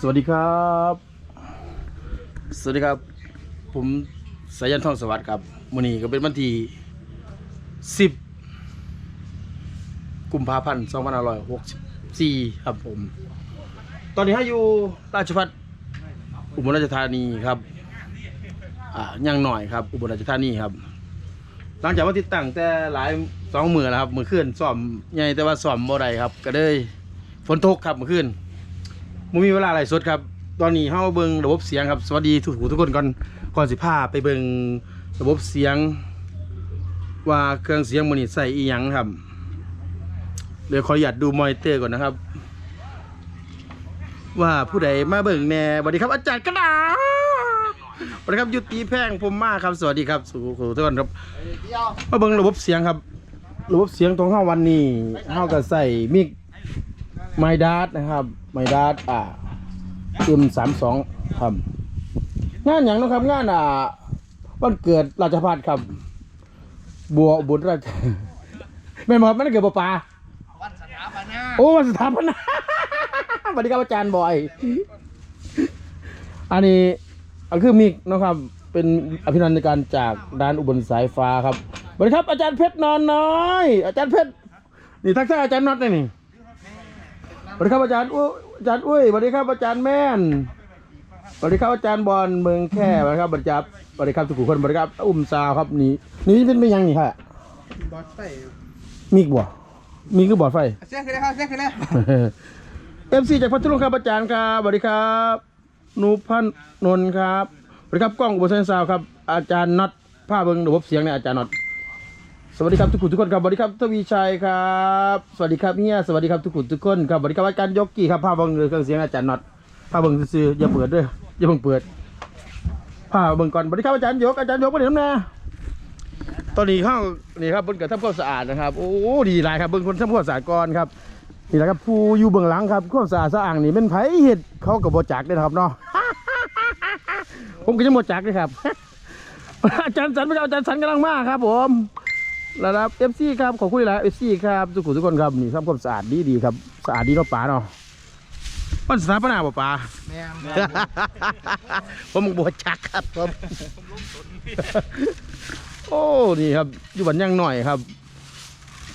สวัสดีครับ สวัสดีครับ ผมสายันทองสวัสดิ์ครับมื้อนี้ก็เป็นวันที่10กุมภาพันธ์2564 ครับผม ตอนนี้ให้อยู่ราชพัฒอุบลราชธานีครับอ่ายังหน่อยครับ อุบลราชธานีครับ หลังจากว่าติดตั้งแต่หลายสองมือแล้วครับมือขึ้นซ่อมใหญ่แต่ว่าซ่อมบ่ได้ครับ ก็เลยฝนตกครับมือขึ้น มมีเวลาอะไรสดครับ ตอนนี้เฮาเบิงระบบเสียงครับ สวัสดีทุกทุกคนก่อนก่อนสิพาไปเบิงระบบเสียง ว่าเครื่องเสียงมันนี่ใส่อีหยังครับ เดี๋ยวขออนุญาตดูมอนิเตอร์ก่อนนะครับ ว่าผู้ใดมาเบิงแหน่สวัสดีครับอาจารย์กระดาสวัสดีครับยุติแพงผมมากครับ สวัสดีครับสู่ทุกคนครับมาเบิงระบบเสียงครับ ระบบเสียงของเฮาวันนี้เฮาก็ใส่มิก ไมดาสนะครับ ไมดาสอ่าอึมสามสองครับ งานอย่างเนาะครับ งานอ่าวันเกิดราชพัฒครับ บัวบุญราชแม่นบอกมันเกิดปะปาวันสถาปนาโอ้วันสถาปนาสวัสดีครับอาจารย์บอย อันนี้อันคือมิกเนาะครับ เป็นอภินันทการจากด้านอุบลสายฟ้าครับสวัสดีครับอาจารย์เพชรนอนน้อย อาจารย์เพชรนี่ทักทายอาจารย์น็อตเลยนี่ สวัสดีครับอาจารย์อุ้ยอาจารย์อุ้ยสวัสดีครับอาจารย์แม่นสวัสดีครับอาจารย์บอลเมืองแค่สวัสดีครับบรรจับสวัสดีครับทุกคนสวัสดีครับอุ้มซาวครับนี่นี่เป็นไม่ยังนี่ค่ะบอสไปมีกบ่มีคือบอดไฟเสียงขึ้นเลยครับเสียงขึ้นเลยเอฟซีจากพัทลุงครับอาจารย์ครับสวัสดีครับนุพันธ์นนท์ครับสวัสดีครับกล้องอุบลเซนซาวครับอาจารย์น็อตผ้าเบิ้งระบบเสียงเนี่ยอาจารย์น็อต สวัสดีครับทุกคนทุกคนครับสวัสดีครับทวีชัยครับสวัสดีครับเฮียสวัสดีครับทุกคนทุกคนครับสวัสดีครับอาจารย์ยกกี้ครับผ้าเบิ้งเครื่องเสียงอาจารย์น็อตผ้าเบิ้งซื่ออย่าเปิดด้วยอย่าเพิ่งเปิดผ้าเบิ้งก่อนสวัสดีครับอาจารย์ยกอาจารย์ยกมาเดี๋ยวนะตอนนี้ข้านี่ครับบนเกิดทำความสะอาดนะครับโอ้ดีหลายครับเบิ้งคนทำความสะอาดก่อนครับนี่แหละครับผู้อยู่เบื้องหลังครับความสะอาดสะอ่างนี่เป็นไผเห็ดเขากับบจักเลยครับเนาะผมก็จะบจักเลยครับอาจารย์สันพระเจ้าอาจารย์สันกำลังมาครับผม ระดับเอฟซีครับขอบคุณหลายเอฟซีครับทุกคนทุกคนครับนี่ทำความสะอาดดีดีๆครับสะอาดดีเนาะป๋าเนาะมันสถาปนาป่ะป๋าแม่งผมบวจักครับผมโอ้นี่ครับอยู่บ้านยังหน่อยครับ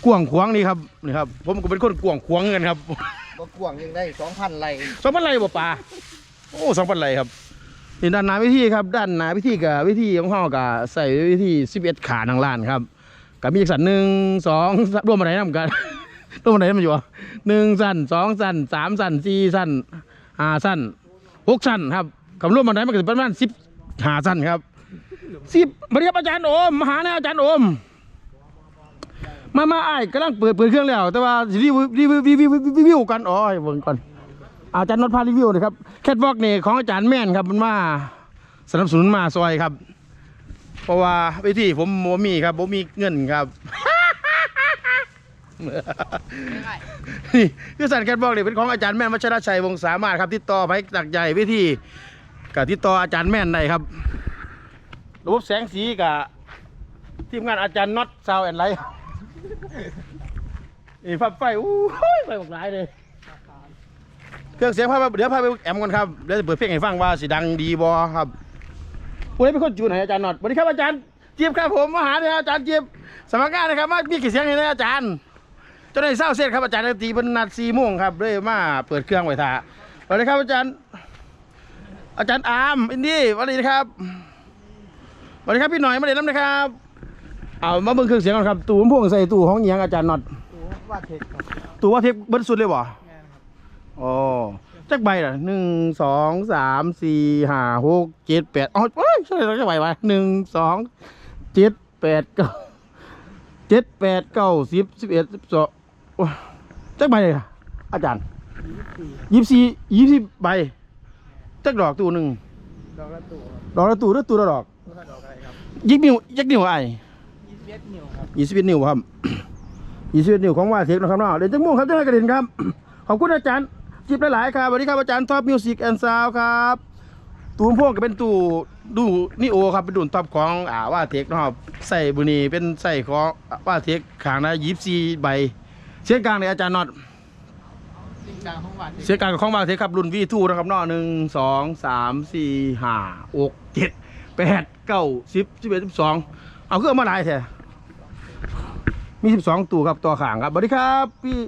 กวางขวางนี่ครับนี่ครับ ผมก็เป็นคนกวางขวางเงินครับบ่กวางยังได้สองพันไรสองพันไรบ่ปลาโอ้สองพันไรครับนี่ด้านหน้าวิธีครับ ด้านหน้าวิธีกับวิธีของเฮากับใส่วิธีสิบเอ็ดขาทางล้านครับ กับมีจักสันหนึ่งสองรวมอะไรนำกัน รวมอะไรมันอยู่วะหนึ่งสันสองสันสามสันสี่สันห้าสันหกสันครับกับรวมอะไรมันก็ประมาณสิบห้าสันครับสิบมาเรียบอาจารย์โอมมาหาแนวอาจารย์โอมมามาไอ้กำลังเปิดเปิดเครื่องแล้ว แต่ว่าสิรีวิวรีวิวรีวิวรีวิวกันอ๋อเบิ่งก่อนอาจารย์นดพารีวิวเลยครับแคทวอล์กนี่ของอาจารย์แม่นครับมันมาสนับสนุนมาซอยครับ เพราะว่าวิธีผมบ่มีครับผมมีเงินครับ นี่คือสันแคทวอล์กนี่เป็นของอาจารย์แม่นวัชรชัยวงศ์สามารถครับติดต่อไปตักใหญ่วิธีกับติดต่ออาจารย์แม่นได้ครับ ระบบแสงสีกับทีมงานอาจารย์น็อตซาวแอนไลท์นี่พับไฟอู้ยไฟบอกหลายเลยเครื่องเสียงพาไปเดี๋ยวพาไปแอมก่อนครับเดี๋ยวจะเปิดเพลงให้ฟังว่าสิดังดีบอครับ วันนี้เป็นคนจูนให้อาจารย์หนอดสวัสดีครับอาจารย์เจี๊ยบครับผมมาหาเนี่ยอาจารย์เจี๊ยบสมัครงานนะครับว่ามีกี่เสียงให้นะอาจารย์เจ้าในเศร้าเสร็จครับอาจารย์ตีเป็นนัดสี่โมงครับเลยมาเปิดเครื่องไว้ท่าสวัสดีครับอาจารย์ อาจารย์อาร์มอินดี้สวัสดีครับสวัสดีครับพี่หน่อยมาเด่นน้ำนะครับเอามาเบิ่งเครื่องเสียงก่อนครับตู้ลำโพวงใส่ตู้ของเอียงอาจารย์น็อตว่าเทคครับตู้ว่าเทปเบิ้ลสุดเลยบ่แม่นครับอ๋อ จักใบล่ะหนึ่งสองสามสี่ห้าหกเจ็ดแปดอ๋อเอ้ยใช่แล้วจักใบวะหนึ่งสองเจ็ดแปดเก้าเจ็ดแปดเก้าสิบสิบเอ็ดสิบสองโอ้ยจักใบเลยล่ะอาจารย์ยี่สิบสี่ยี่สิบใบจักดอกตู้หนึ่งดอกละตัวดอกละตู้หรือตู้ละดอกตัวละดอกอะไรครับยิกนิ้วยักนิ้วไอ้ยี่สิบเอ็ดนิ้วครับยี่สิบเอ็ดนิ้วครับยี่สิบเอ็ดนิ้วของว่าเทคนะครับเนาะเด่นจังม่วงครับเจ้าหน้ากระเด็นครับขอบคุณอาจารย์ จิบหลายๆครับสวัสดีครับอาจารย์ท็อปมิวสิกแอนด์ซาวครับตูมพวงก็เป็นตู้ดูนี่โอครับเป็นดุนท็อปของอ่าว่าเทคนะครับใส่บุนีเป็นใส่ของว่าเทคขางละยิบสี่ใบเสียงกลางเลยอาจารย์น็อตสิ่งกลางของวาเทคเสียงกลางกับของบางเทครับรุ่นวีทูนะครับนาะหนึ่งสองสามสี่ห้าหกเจ็ดแปดเก้าสิบสิบเอ็ดสิบสองเอาเครื่องมาหลายแท้มีสิบสองตัวครับตัวขางครับสวัสดีครับพี่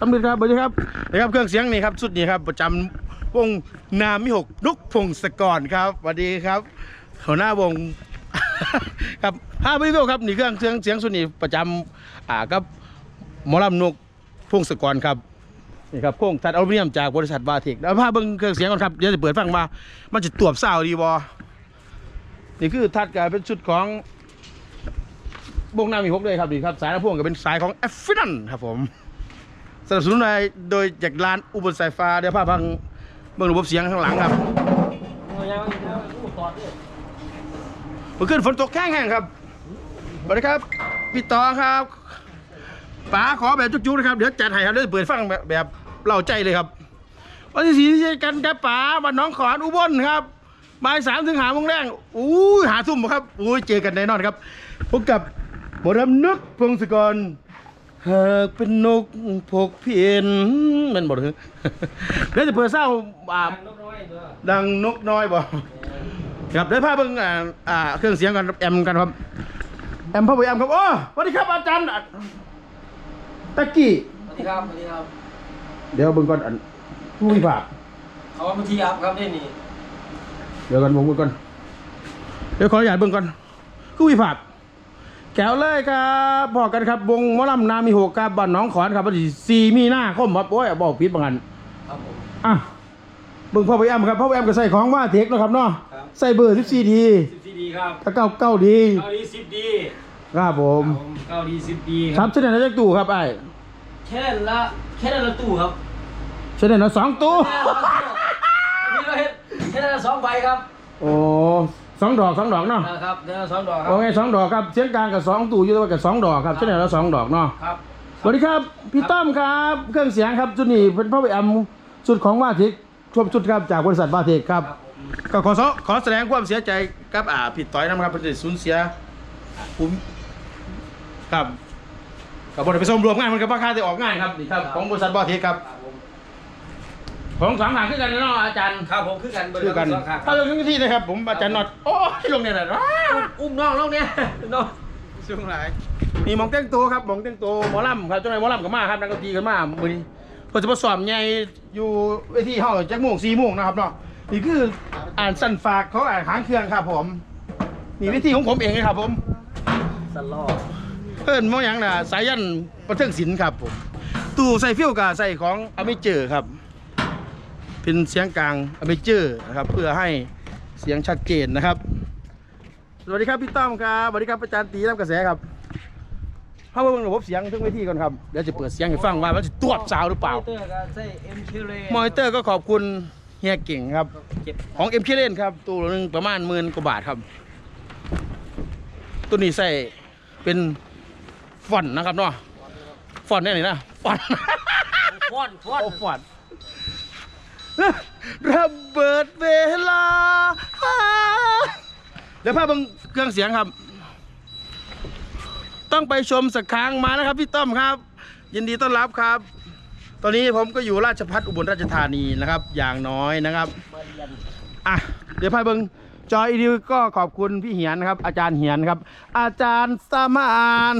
สำเร็จครับสวัสดีครับนะครับเครื่องเสียงนี่ครับชุดนี้ครับประจำวงนามิหกนุกพงศกรครับสวัสดีครับหัวหน้าวง ครับห้าวิวครับนี่เครื่องเสียงเสียงชุดนี้ประจำอ่ากับหมอลำนกพงศกรครับนี่ครับโค้งตัดอลูมิเนียมจากบริษัทวาเทคแล้วพาเบิ่งเครื่องเสียงก่อนครับเดี๋ยวจะเปิดฟังมามันจะตวบเศร้าวดีบอนี่คือทัดกันเป็นชุดของ วงน้ำมีหกเลยครับนี่ครับสายลำโพงก็เป็นสายของแอฟฟินันครับผม สนับสนุนโดยโดยจากร้านอุบลสายฟ้าเดี๋ยวพาพังเบิ่งระบบเสียงข้างหลังครับเมื่อคืนฝนตกแห้งๆครับสวัสดีครับพี่ต่อครับป๋าขอแบบจุกๆนะครับ เดี๋ยวจัดให้ครับเดี๋ยวเปิดฟังแบบแบบเล่าใจเลยครับ วันที่สี่ที่กันครับป๋าวันน้องขอนอุบลครับบ่ายสามถึงหาโมงแรงอู้หาทุ่มครับอู้เจอกันแน่นอนครับพบกับหมอดำนึกพงศกร หากเป็นนกพกเพียนมันบอกเลยเดี๋ยวจะเปิดเศร้าอ่าดังนกน้อยบ่ครับเดี๋ยวพาเบิ่งอ่าอ่าเครื่องเสียงกันแอมกันครับ แอมพ่อไปแอมครับโอ้สวัสดีครับอาจารย์ตะกี้สวัสดีครับสวัสดีครับ เดี๋ยวเบิ่งก่อนอันผู้พิพากษเขาว่ามาทีอัพครับนี่นี่เดี๋ยวกันผมเบิ่งก่อนเดี๋ยวขออนุญาตเบิ่งก่อนผู้พิพากษ แก้วเลยครับบอกกันครับ วงหมอลำนามีหกครับบ้านหน้องขอนครับวันที่สี่มีนาคมครับโอ้ยบอกผิดบางอันครับผมอะเบิ่งพ่อไปแอมครับพ่อไปแอมก็ใส่ของว่าเทคเนาะครับเนาะครับใส่เบอร์14ดีสิบสี่ดีครับตะเก้าเก้าดีเก้าดีสิบดีครับผมเก้าดีสิบดีครับเช่นนั้นจักตู้ครับไอ้แค่นั้นละแค่นั้นละตู้ครับเช่นนั้นนะสองตู้นี่เราเห็นแค่นั้นละสองใบครับ โอ้ สองดอกสองดอกเนาะนะครับเดือนละสองดอกครัโอเคสองดอกครับเสียงกลางกับสองตู้อยู่ด้วยกับสองดอกครับเช่นนั้นละสองดอกเนาะครับสวัสดีครับพี่ต้อมครับ เครื่องเสียงครับชุดนี้เป็นพ่อไปแอมชุดของวาทิกชมชุดครับจากบริษัทวาทิกครับครับผมก็ขอขอขอแสดงความเสียใจกับอ่าผิดต่อยนะครับเป็นสูญเสียผมครับกับบริษัทไปส้มรวมงานมันกับราคาที่ออกง่ายครับนี่ครับของบริษัทวาทิกครับครับผม ของสามหางขึ้นกันเนาะอาจารย์ครับผมคือกันคือกันสองครับถ้าลงที่ที่นะครับ ผมอาจารย์น็อตโอ้ยลงเนี่ยนะว้าวอุ้มน้องน้องเนี่ยน้อง ช่วงหลายนี่หมองแต่งตัวครับหมองแต่งตัวหมอลำครับเจ้านายหมอลำกับมาครับนักดนตรีกันมามือนี้เพิ่นจะมาสอบใหญ่อยู่เวทีห้องจักโมงสี่โมงนะครับเนาะนี่คืออ่านสั่นฝากเขาอ่านหางเครื่องครับผมนี่เวทีของผมเองเลยครับ ผม สลอเพิ่นมองอย่างน่ะสายันประเทิงศิลป์ครับผม ตู้ใส่ฟิวกับใส่ของอเมเจอร์ครับ เป็นเสียงกลางอเมเจอร์นะครับเพื่อให้เสียงชัดเจนนะครับ สวัสดีครับพี่ต้อมครับสวัสดีครับอาจารย์ตีน้ำกระแสครับเข้ามาเบิ่งระบบเสียงทั้งเวทีก่อนครับเดี๋ยวจะเปิดเสียงให้ฟังว่ามันจะตวบสาวหรือเปล่าเตอร์ก็ใส่เอ็มคิวเลมอนิเตอร์ก็ขอบคุณเฮียเก่งครับ เก็บของเอ็มเคเลนครับตัวหนึงประมาณหมื่นกว่าบาทครับ ตัวนี้ใส่เป็นฟอนต์นะครับเนาะฟอนต์ได้ไหนนะฟอนต์ ฟอนฟอน โอ้ฟอนต์ ระเบิดเวลา เดี๋ยวพาเบังเครื่องเสียงครับ ต้องไปชมสักครั้งมานะครับพี่ต้อมครับ ยินดีต้อนรับครับ ตอนนี้ผมก็อยู่ราชพัฒอุบลราชธานีนะครับ อย่างน้อยนะครับเรียนอะเดี๋ยวพายเบิง จอยอีดิวก็ขอบคุณพี่เหียนนะครับ อาจารย์เหียนครับ อาจารย์สมาน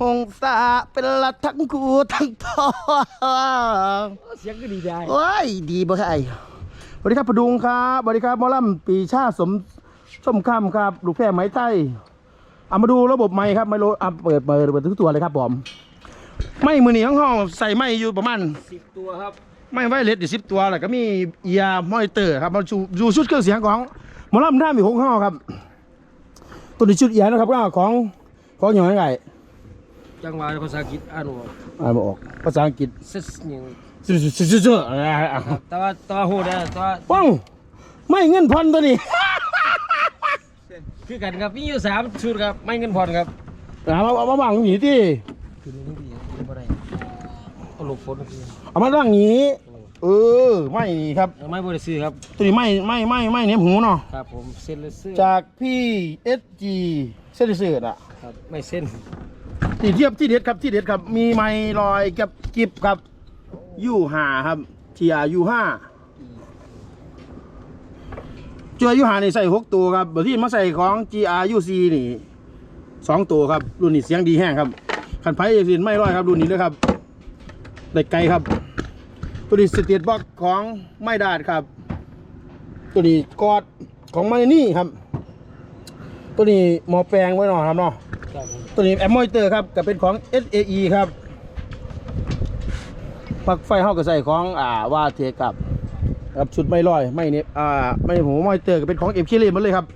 หงษาเป็นละทั้งกูทั้งพ่อเสียงก็ดีได้โอ้ยดีบ่ใช่สวัสดีครับพดุงครับสวัสดีครับหมอลำปีชาสมส้มข้ามครับลูกแพร่ไหมไต้เอามาดูระบบไม้ครับไมโลอะเปิดเปิดเปิดทุกตัวเลยครับผมไม่มือหนีห้องห้องใส่ไม่อยู่ประมาณสิบตัวครับไม่ไวเลสอยู่สิบตัวแล้วก็มีเอียร์มอนิเตอร์ครับมาดูดูชุดเครื่องเสียงของ หมอลำท่ามีหกห้อครับ ตัวนี้ชุดเอียร์นะครับก็ของของอย่างไรจังหวะภาษาอังกฤษอ่านว่าอ่านมาออกภาษาอังกฤษเซสอย่างซื่อซื่อซื่อซื่ออะไรอะครับแต่ว่าแต่ว่าโหดนะแต่ว่าป้องไม่เงินพันตัวนี้คือกันครับมีอยู่สามชุดครับไม่เงินผ่อนครับเอามาเอามาบังหนีที่คือนี่ดีคือบ่ได้ก็หลบฝนคือเอามาตั้งหนี เออไม่นี่ครับไม่บริสุทธิ์ครับตัวนี้ไม่ไม่ไม่ไม่เนี้ยหูเนาะครับผมเส้นเลเซอร์จากพี่เอสจีเซนเซอร์อะครับไม่เส้นที่เทียบที่เด็ดครับที่เด็ดครับ มีไม้ลอยกับกิบครับโอ้ U5 ครับ TR U5 ตัว U5 นี่ใส่หกตัวครับบางที่มาใส่ของ GR UC นี่สองตัวครับรุ่นนี้เสียงดีแห้งครับคันไพ่ยสินไม่ร้อยครับรุ่นนี้เลยครับได้ไกลครับ ตัวนี้สเตียดบ็อกของไม่ดาดครับ ตัวนี้กอดของมานี่ครับ ตัวนี้หมอแปลงไว้หน่อยครับเนาะครับผมตัวนี้แอมมอยเตอร์ครับก็เป็นของ SAE ครับปลั๊กไฟเข้ากับใส่ของอ่าว่าเทกับครับชุดไม่ลอยไม่เนี่ยอ่าไม่หูมอยเตอร์ก็เป็นของเอ็มคิเลมันเลยครับ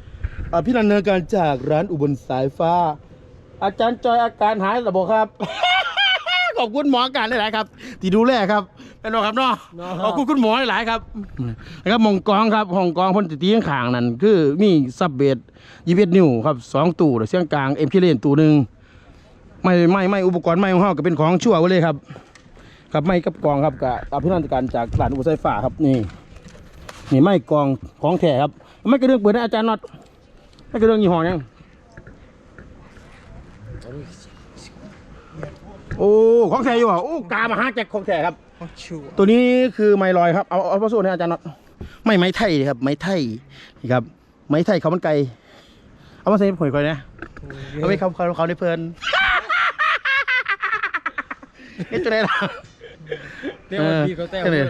อ่าพี่นันเนินการจากร้านอุบลสายฟ้า อาจารย์จอยอาการหายระบบครับ ขอบคุณหมออาการหลายๆครับ ที่ดูแลครับ เป็นหรอครับเนาะ ขอบคุณคุณหมอหลายๆครับนะครับหมองกองครับห้องกองพ่นตีข้างขางนั่นคือมีซับเบดยีเวนิ้วครับสองตู้เสียงกลางเอ็มคิเลนตู้หนึ่งไม่ไม่ไม่อุปกรณ์ไม่ของเขาก็เป็นของชั่วไว้เลยครับ ครับไม่กับกองครับกับอภินันตการจากร้านอุปไฟฟ้าครับนี่ นี่ไม่กองของแท้ครับไม่กระเรื่องเปิดนะอาจารย์น็อตไม่กระเรื่องยี่ห้อยังอันนี้โอ้ของแท้อยู่อะโอ้กามาหาแจกของแท้ครับโอ้ชู ตัวนี้คือไม้ลอยครับ เอาเอาพระสูตรให้อาจารย์น็อตไม่ไม้ไทยครับ ไม้ไทยนี่ครับ ไม้ไทยเขาวมันไก่เอามาใส่ผงคอยนะเอาไปเขาเขาเขาในเพลินเฮ็ดจะได้ล่ะเรียกว่าพี่เขาแต้วออนี่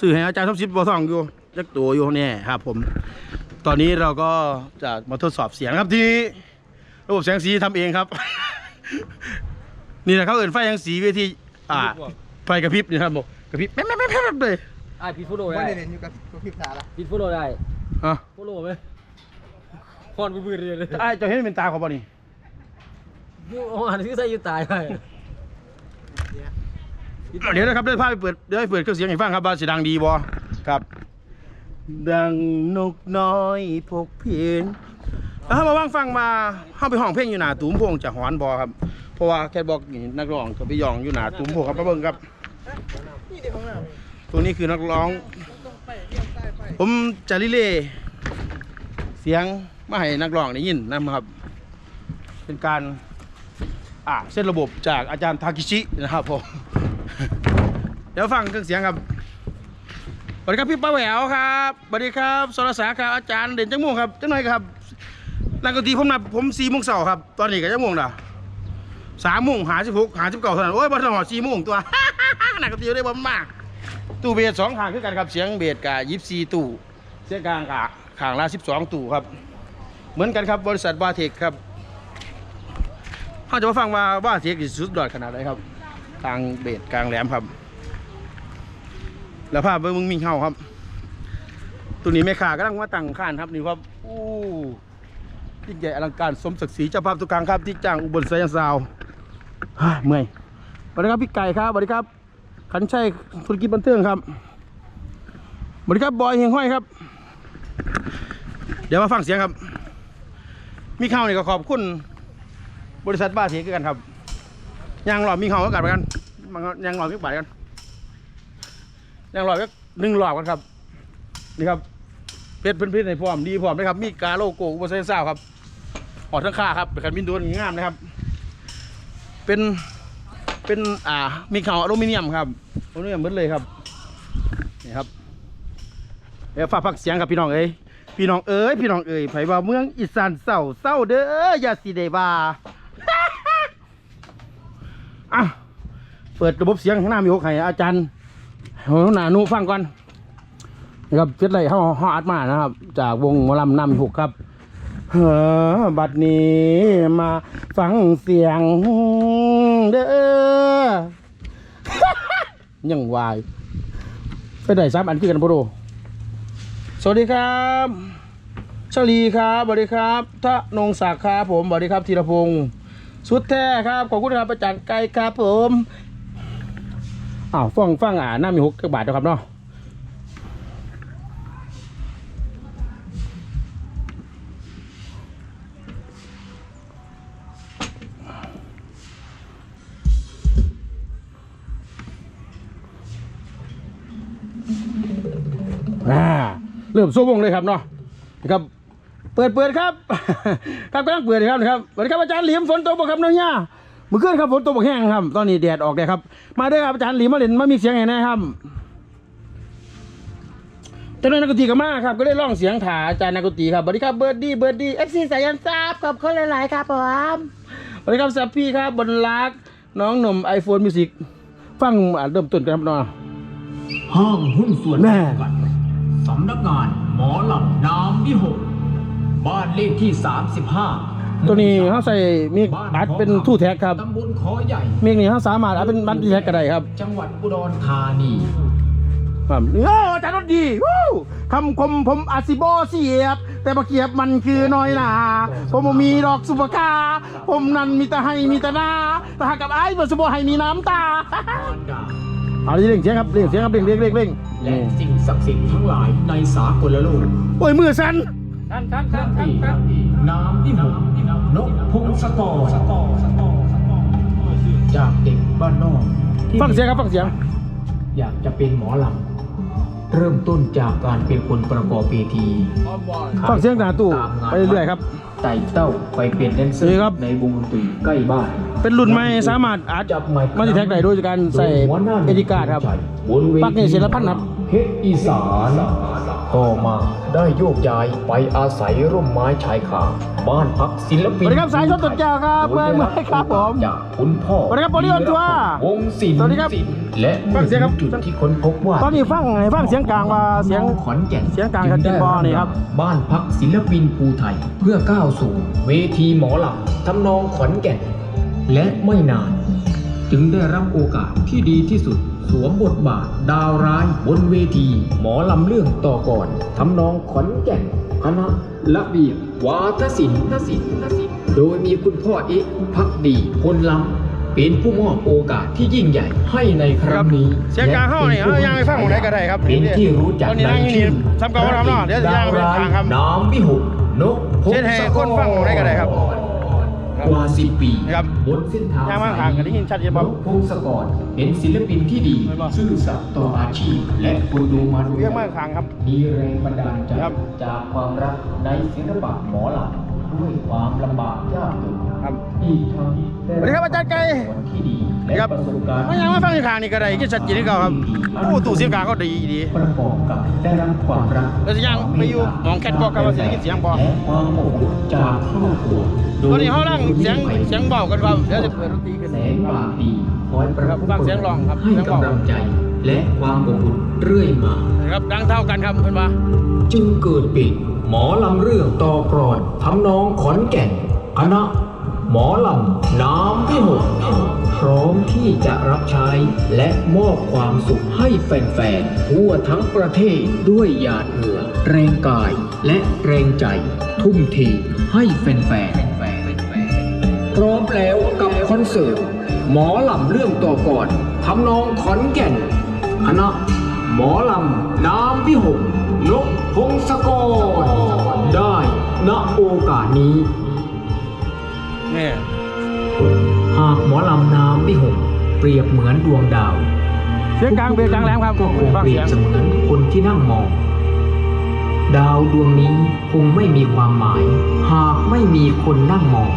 สื่อให้อาจารย์ทบสิบบอสองอยู่ยักตัวอยู่เนี่ยครับผม ตอนนี้เราก็จะมาทดสอบเสียงครับที่ระบบแสงสีทำเองครับ นี่แหละเขาเอื่นไฟแสงสีเวที อ่าไฟกระพริบนี่ครับบอกกระพริบแป๊บแป๊บแป๊บแป๊บเลยไอ้พี่ฟุโรว่าได้เด่นอยู่กับกับพิบตาละพี่ฟุโรได้อะฟุโรไหมพอนปืนๆเลยไอ้เจะเห็นเป็นตาเขาบ่นี่ยูอ่านที่ใส่ยูตายไปเดี๋ยวนะครับเดี๋ยวพาไปเปิดเดี๋ยวให้เปิดเครื่องเสียงให้ฟังครับว่าเสียงดังดีบ่ครับ ดังนกน้อยพกเพียนแล้วถ้ามาว่างฟังมาเข้าไปห้องเพลงอยู่หน้าตุ้มพวงจะหอนบอครับ เพราะว่าแคทบอกนี่นักร้องจะไปยองอยู่หน้าตุ้มพวงครับมาเบิ่งครับ นี่เด็กของเราตรงนี้คือนักร้องผมจะริเล่เสียงมาให้นักร้องได้ยินนะครับ เป็นการอ่าเส้นระบบจากอาจารย์ทากิชินะครับผม เดี๋ยวฟังเครื่องเสียงครับสวัสดีครับพี่ป้าแหววครับสวัสดีครับสรสาครับอาจารย์เด่นจังม่วงครับจังหน่อยครับนักดนตรีผมนับผมสี่โมงเสาร์ครับตอนนี้ก็จังม่วงละ สามโมงหาสิบหกหาสิบเก้าเท่านั้นโอ้ยบอลหอดสี่โมงตัว หนักดนตรีได้บ่มากตู้เบสสองขางคือกันครับเสียงเบสกับยิบซีตู้เสียงกลางกับขางละสิบสองตู้ครับ เหมือนกันครับบริษัทบาเทคครับเขาจะมาฟังว่าบาเทคสุดยอดขนาดไหนครับทางเบสกลางแหลมครับ แล้วภาพเบิ้งมึงมีเฮาครับตัวนี้แม่ขากำลังมาตั้งข้านครับนี่ครับอู้ยิ่งใหญ่อลังการสมศักดิ์ศรีเจ้าภาพตุกลางครับที่จ้างอุบลสายซาว เฮ้ยเมื่อยสวัสดีครับพี่ไก่ครับสวัสดีครับขันชัยธุรกิจบันเทิงครับสวัสดีครับบอยเฮงห้อยครับ เดี๋ยวมาฟังเสียงครับ มีข่าวนี่ก็ขอบคุณบริษัทบ้าเทกันครับยางหลอดมีข่าวกันไปกันมันยางหลอดมีบาทกันยางหลอดก็หนึ่งหลอดกันครับนี่ครับเพชรเพื่อนๆในพร้อมดีพร้อมนะครับมีกาโลโก้อุปเซนซ่าครับหอดทั้งค่าครับเป็นคันบินโดนงามนะครับ เป็นเป็นอ่ามีเข่าอลูมิเนียมครับอลูมิเนียมหมดเลยครับนี่ครับเดี๋ยวฝากพักเสียงครับพี่น้องเอ้ยพี่น้องเอ้ยพี่น้องเอ้ยไผว่าเมืองอีสานเศร้าเศร้าเด้ออย่าสิได้ว่าอะเปิดระบบเสียงข้างหน้ามีหกไห้อาจารย์หัวหน้านูฟังก่อนนะครับเจ็ดไรเขาเขาอัดมานะครับ จากวงมอลำนำหกครับ เฮอบัดนี้มาฟังเสียงเด้อ ยังวายไปได้สามอันคือกันพ่อดูสวัสดีครับชลีครับสวัสดีครับทะนงศักดิ์ครับผมสวัสดีครับธีรพงศ์สุดแท้ครับ ขอบคุณครับประจันไกลครับผมอ้าวฟังฟังอ่าน้ามีหกบาทนะครับเนาะ มโซ่วงเลยครับเนาะนะครับ เปิดเปิดครับ ครับกำลังเปิดเลยครับนะครับสวัสดีครับอาจารย์เหลียมฝนตกบ่ครับน้องย่ามื่อคืนครับฝนตกบักแห้งครับ ตอนนี้แดดออกเลยครับ มาเด้อครับอาจารย์หลีมาเล่นมามีเสียงไงนะครับเจ้าหน้าที่นักดนตรีก็มาครับก็ได้ร้องเสียงถาอาจารย์นักดนตรีครับสวัสดีครับเบิร์ดดี้เบิร์ดดี้เอฟซีสายันทราบขอบคุณหลาย ๆ ครับผมสวัสดีครับแซปปี้ครับบนรักน้องหนุ่มไอโฟนมิวสิกฟังอ่าเริ่มต้นกันครับน้องห้างหุ้นส่วนแม่จำกัด สำนักงานหมอลำนามวิหก บ้านเลขที่ 35ตัวนี้เขาใส่มีอัดเป็นทู่แท็กครับตำบลขอใหญ่มีนี่เขาสามารถอัดเป็นบัตรทู่แท็กก็ได้ครับ จังหวัดอุดรธานีครับโอ้อาจารย์รถดีวู้คำคมผมอาซิโบเสียบ แต่บะเกียบมันคือน้อยหนาผมบ่มีดอกสุภคาผมนั้นมีแต่ให้มีแต่หน้าแต่หากกับไอ้ายบ่สุโบให้มีน้ำตามารดา เอาเร่งเสียงครับเร่งเสียงครับเร่งเร่งเร่งเร่งและสิ่งศักดิ์สิทธิ์ทั้งหลายในสากลโลกโอ้ยมือสั่นน้ำวิหกนกพงศกรจากเด็กบ้านนอกฟังเสียงครับฟังเสียง อยากจะเป็นหมอลำ เริ่มต้นจากการเป็นคนประกอบเวทีฟังเสียงหนาตู้ไปเรื่อยๆครับไต่เต้าไปเป็นแดนเซอนี่ร์ครับในวงดนตรีใกล้บ้าน เป็นรุ่นใหม่สามารถอัดจับไมค์มัลติแท็กได้โดยการใส่เอดิการ์ดครับบนเวปลั๊กนี่ทีเสียละพันครับเพชรอีสาน ต่อมาได้โยกย้ายไปอาศัยร่มไม้ชายคาบ้านพักศิลสปินวัสดีครับสายชนตุดแก้วครับเมื่อยเมื่อยครับผมจากคุณพ่อสวัสดีครับบริออนทัวร์วงศิลป์สวัสดีครับและฟังเสียงครับจุดที่ค้นพบว่า ตอนนี้ฟังให้ฟังเสียงกลางว่าเสียงขอนแก่นเสียงกลางชัดเจนบ่นี่ครับบ้านพักศิลปินภูไทยเพื่อก้าวสู่เวทีหมอลำทำนองขอนแก่นและไม่นาน จึงได้รับโอกาสที่ดีที่สุด สวมบทบาทดาวร้ายบนเวที หมอลำเรื่องต่อก่อนทำนองขอนแก่นคณะระเบียบวาทศิลป์โดยมีคุณพ่อเอ๊ะพักดีพลล้ำเป็นผู้มอบโอกาสที่ยิ่งใหญ่ให้ในครั้งนี้เสียงกลางเข้านี่เอายังไม่ฟังของไหนก็ได้ครับเป็นที่รู้จักตอนนี้นั่งอยู่นี่ทำกลางว่าทำเนาะเดี๋ยวจะย่างไปทางครับน้ำวิหกนกพงเช่นให้คนฟังของไหนก็ได้ครับ กว่าสิบปีครับบนเส้นทางย่างมาทางกันได้ยินชัดเจนนบ่กพงศกรเป็นศิลปินที่ดีไม่บ่ซื่อสัตย์ต่ออาชีพ และคนดูมาดูเรียกมาทางครับมีแรงบันดาลใจครับจากความรักในศิลปะหมอลำด้วยความลำบากยากจนครับอีกทั้งสวัสดีครับอาจารย์ไก่ที่ดีและครับประสบการณ์ไม่ยังมาฟังในทางนี้ก็ได้กินชัดเจนที่เก่าครับโอ้ตู้เสียงกลางก็ดีดีประกอบกับได้รับความรักแล้วจะยังไปอยู่หมองแคทบอกครับว่าเสียงเสียงบ่และความอบอุ่นจากครอบครัว ตอนนี้เขานั่งเสียงเสียงเบากันครับเดี๋ยวจะเปิดดนตรีขึ้นแสงปากดีคอยประครับฟังเสียงร้องครับให้เสียงเบากำลังใจ และความอบอุ่นเรื่อยมานะครับดังเท่ากันครับเพื่อนว่าจึงเกิดเป็นหมอลำเรื่องต่อกรอนทำนองขอนแก่นคณะหมอลำน้ำพิหกพร้อมที่จะรับใช้และมอบความสุขให้แฟนๆทั่วทั้งประเทศด้วยหยาดเหงื่อแรงกายและแรงใจ ทุ่มเทให้แฟนๆ พร้อมแล้วกับคอนเสิร์ตหมอลำเรื่องต่อก่อนทำนองขอนแก่นคณะหมอลำน้ำพิหกนกพงศกร ได้ณโอกาสนี้นี่หากหมอลำน้ำพิหกเปรียบเหมือนดวงดาวเสียงกลางเบสกลางแหลมครับก็คงฟังเปรีเสียยบงเสมือนคนที่นั่งมอง ดาวดวงนี้คงไม่มีความหมาย หากไม่มีคนนั่งมอง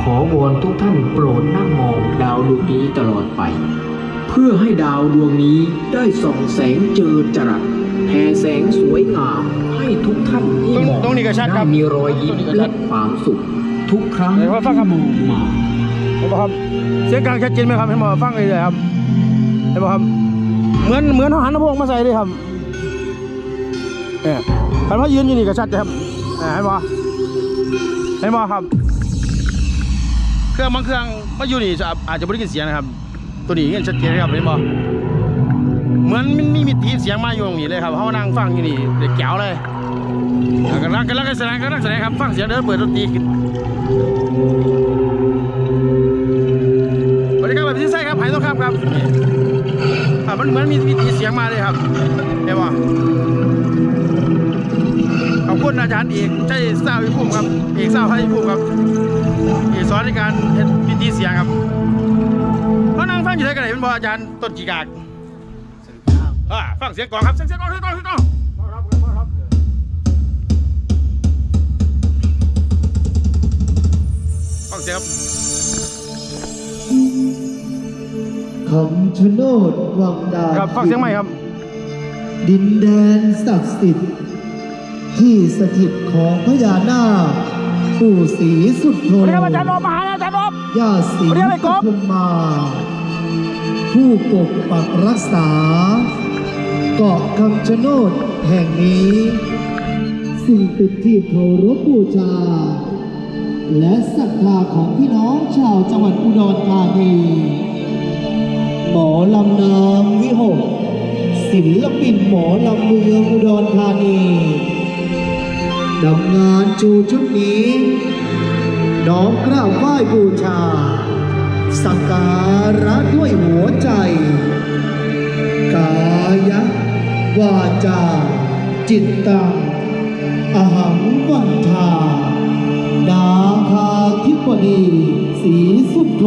ขอวอนทุกท่านโปรดนั่งมองดาวดวงนี้ตลอดไป เพื่อให้ดาวดวงนี้ได้ส่องแสงเจอจรัสแผ่แสงสวยงามให้ทุกท่านที่มองตรงนี้ก็ชัดครับได้มีรอยยิ้มตรงนี้ก็ชัและดความสุข ทุกครั้งเดี๋ยวว่าฟังครับ ที่มองมา เห็นป่ะครับ เสียงกลางชัดเจนไหมครับเห็นป่ะฟังเลยๆครับเห็นป่ะครับ เหมือนเหมือนเขาหันลำโพงมาใส่เลยครับเนี่ยคันว่ายืนอยู่นี่ก็ชัดนะครับอ่าเห็นป่ะเห็นป่ะครับเค รื่องบางเครื่องมาอยู่นี่จะอาจจะไม่ได้ยินเสียงนะครับ ตัวนี้เห็นชัดเจนนะครับเห็นป่เหมือนมันมีมิติเสียงมาอยู่ตรงนี้เลยครับเขานั่งฟังอยู่นี่เด็กแก้วเลยอ่ากำลังกำลังแสดงกำลังแสดงครับฟังเสียงเดินเปิดดนตรีขึ้นสวัสดีครับแบบที่ใช่ครับหายต้องครับครับอะมันเหมือนมีมีเสียงมาเลยครับเห็นป่ อบคุณอาจารย์เอกใช่สาววิภูมิครับ เอกสาวไทยวิภูมิครับ เอกสอนในการเฮ็ดพิธีเสียงครับเขานั่งฟังอยู่ได้กันไหนเป็นบ่อาจารย์ต้นจีกากอ่าฟังเสียงก่อนครับเสียงเสียงก่อนเสียงก่อนเสียงก่อนฟังเสียงครับคำชะโนดวังดาครับฟังเสียงใหม่ครับ ดินแดนศักดิ์สิทธิ์ ที่สถิตของพญานาคปู่ศรีสุดโทสวัสดีครับอาจารย์นพมาหาอาจารย์นพย่าศรีสวัสดีครับไอ้กบปทุมมา ผู้ปกปักรักษา เกาะคำชะโนดแห่งนี้ สิ่งเป็นที่เคารพบูชา และศรัทธาของพี่น้องชาวจังหวัดอุดรธานีหมอลำนามวิหกศิลปินหมอลำเมืองอุดรธานี ดำงานจูชุดนี้ น้อมกราบไหว้บูชา สักการะด้วยหัวใจ กายะ วาจา จิตตังอหังวันทาดาคาธิปดี สีสุดโท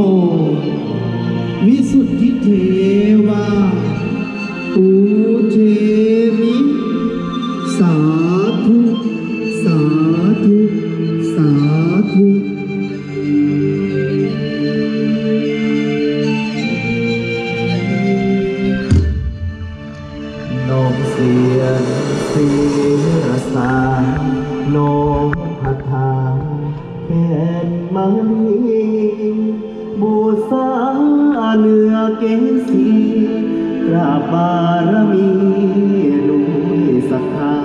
วิสุทธิเทวาปูเชมิสาธุ ยนเสียสาน้องพัทาแค่นมาลีบูษาเนื้อเกสีกราบบารมีด้วยศรัทธา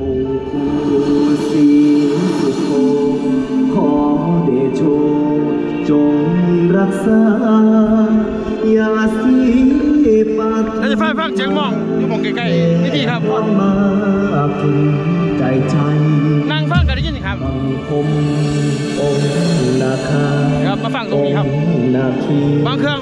องค์ปู่ศรีสุโธขอเดโชจงรักษาอย่าสียปากเราจะฟังฟังเสียงมอง งใกล้ๆนี่ดีครับมาถึงใจใจนั่งฟังกันได้ยินครับบังคมองค์นาคาครับมาฟังตรงนี้ครับองค์นาคีบางเครื่อง